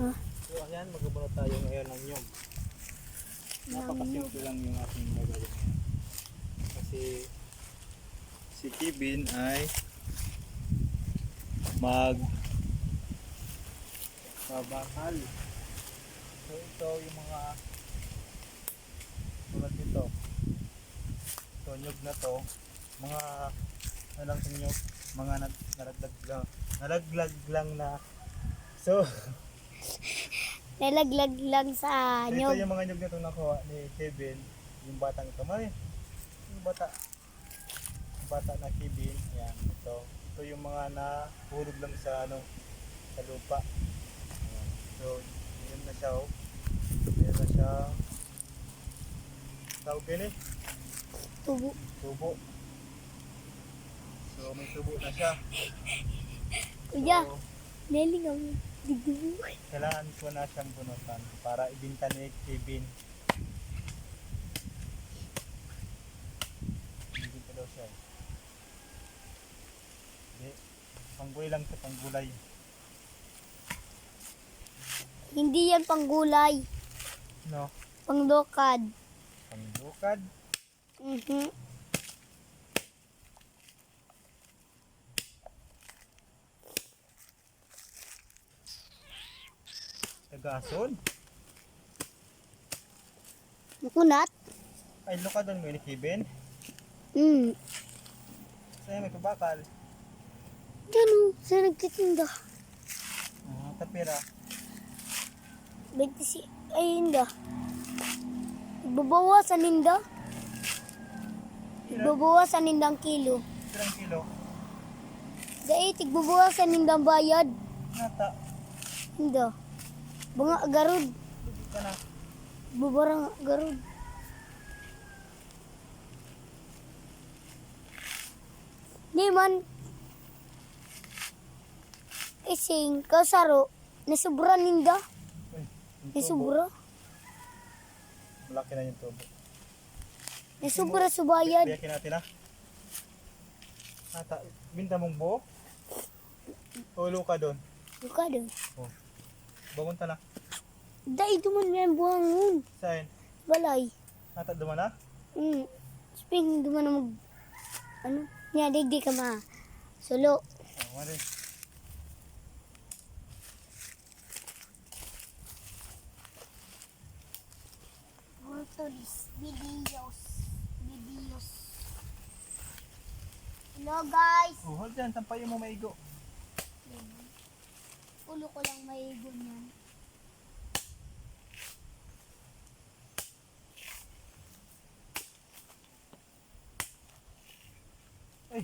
Ah. So ayan, magbubuno tayo ngayon ng nyog. Napakasimple lang yung ating gagawin. Kasi si Kevin ay mag babakal. So ito yung mga tulad nito. So nyog na to, mga ano lang nyog, mga nag, nalaglag lang, nalaglag lang na So, Nalaglag lang sa ito nyog. yung mga nyog na itong nakuha ni Kevin, yung batang ito. Mali, yung bata, yung bata na Kevin, yan, ito. Ito yung mga nahulog lang sa, ano, sa lupa. Ayan. So, yun na siya, oh. Meron na siya, tawag yun eh, Tubo. tubo. So, may tubo na siya. Kuya, So, ang digdibo. Kailangan ko na siyang bunutan para ibinta ni Kevin. Ibinta daw siya. Hindi. Panggulay lang ito, panggulay. Hindi yan panggulay. No? Panglokad. Panglukad. Mhm. Tagason. Makunat. Ay, lukad doon mo ni Kevin. Hmm. Sa'yo may pabakal. Diyan o, sa nagtitinda. Ah, tapira. 26. Ay, hindi. Igbabawasan ninda. Ilan? Igbabawasan nindang kilo. Ilang kilo? Dahil igbabawasan nindang bayad. Nata. Hindi. Ka na. Bubarang agarod. Di man. Ising, kasaro. Nasubra ninda. Uy, yung tubo. Nasubra. Malaki na yung tubo. Sa bayad. Biyakin natin ah. Nata, binta mong buo? Ulo ka doon. Buka doon. Oh. Bangon ta na. Dahil duman nga yung buhangon. Saan? Balay. Nata duman na? Hmm. Spring duman na mag... Ano? Nga, digdi ka ma. Sulo. Oh, mali. Virtuals. Videos. Videos. Hello guys. Oh, hold dyan. Tampayin mo maigo. Ulo ko lang may ganyan. Ay,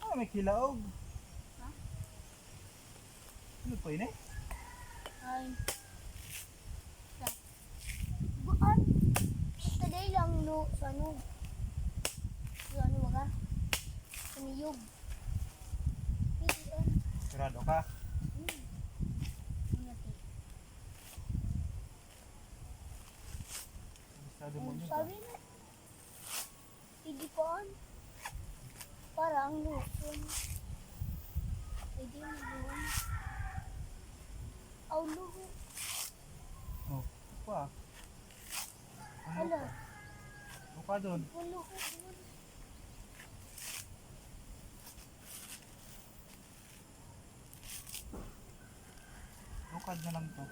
ah, may kilaog. Ha? Ano po yun eh? Ay. Buan. Taday lang no sa ano. Sa ano ba ka? Sa niyog. Sigurado ka? Hmm. Ingati. Sigurado mo Ang yun. Sabi na. Hindi pa on. Parang lupon. Hindi mo doon. Aw, luho. Oh, pa. Ano ka? Ano ka doon? Luho. luho. Lukad na lang to.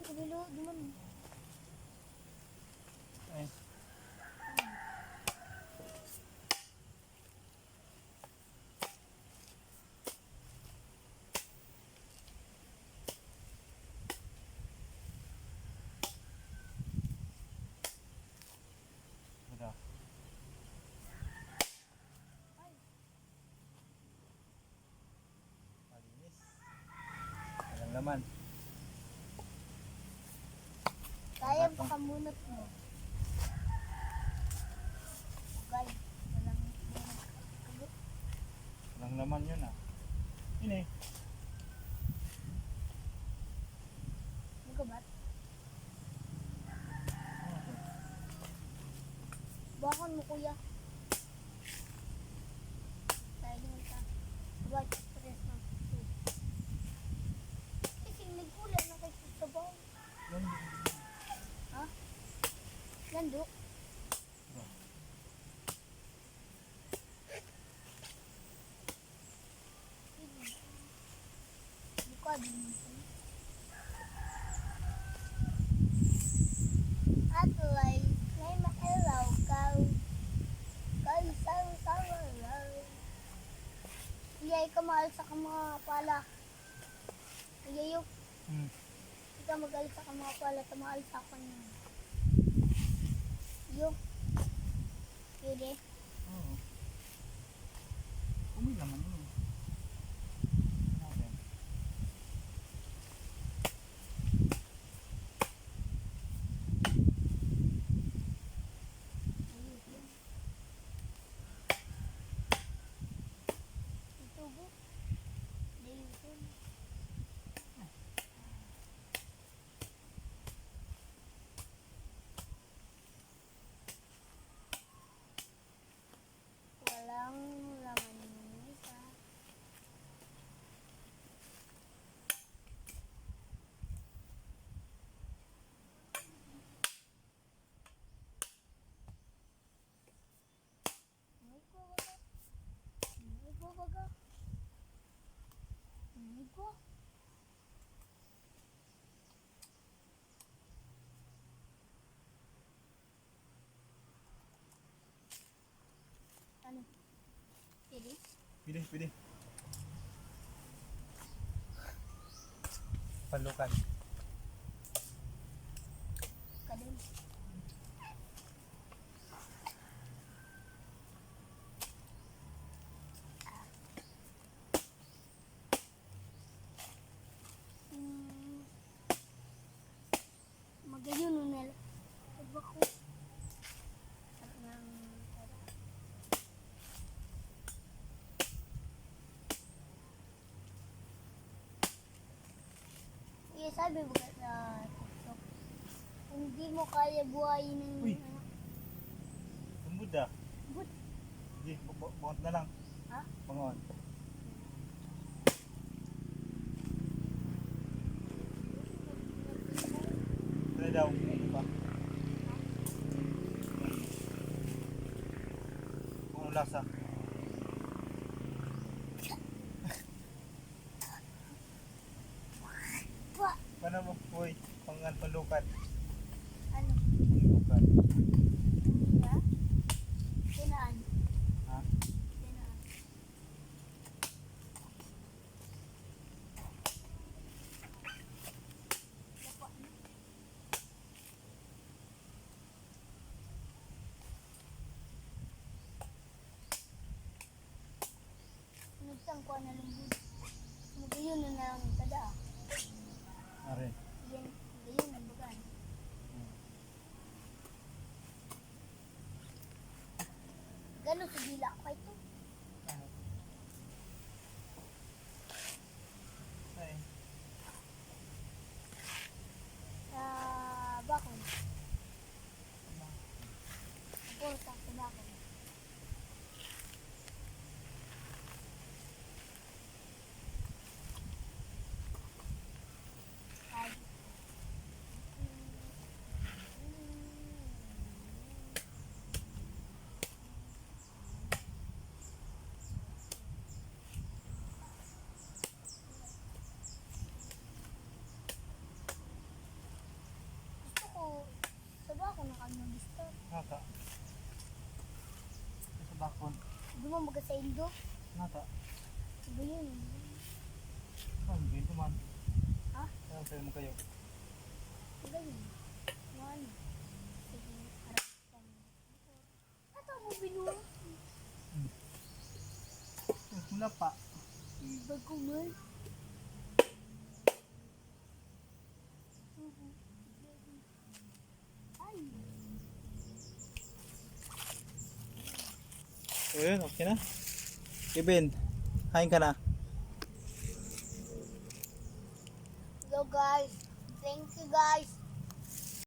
Galing ko bilo. Duman. Ay. Udah. Malinis. Walang laman. Kaya pa kamunot mo. Okay. Walang. Walang laman yun ah. Yun eh. Magabat. Bakon mo kuya. Iyay ka mahal sa mga pala. Iyayo, Hmm. hindi ka magalit sa mga pala, tamahal sa kanya. Yo. Yun eh. Oo. Umi naman yun. Okay. Itubo. Dayusin. Walang laman yung isa. May ko wala. May ko baga. May ko. Ano? Pili? Pili, pili. Palukan. Kadun. Hmm. Magayon nun nila. Iba ko. Iya, sabi mo sa TikTok. Kung di mo kaya buhayin ng Uy. ano, Tumbod ah. but, Sige, bu- bu- bungot na lang. ha? Bungot. Ano daw? Ano pa? Kung lasa? Paano mo? Uy, pangan palukan. ano? Palukan. Ha? Tinaan. Ha? Tinaan. Dako, ano? Nagtang ko na lumbud. Magayon na lang tada. Are. Yan, gayon ang bagan. Gano'n sa dila ko ito. Ay. Sa bakon. Ako sa sa bakon. Ay. Gusto ko sa bakon na kami gusto. Nata. Sa bakon. Di mo maga sa indo. Nata. Iba yun. Ang ginto man. Ha? Ano sa'yo mo kayo? Iba yun. Ano? Sige, harap ka na. Ito mo binuha. Eh, Wala pa. Bago man. Ay. So yun, okay na. Kevin, hain ka na. Hello guys. Thank you guys.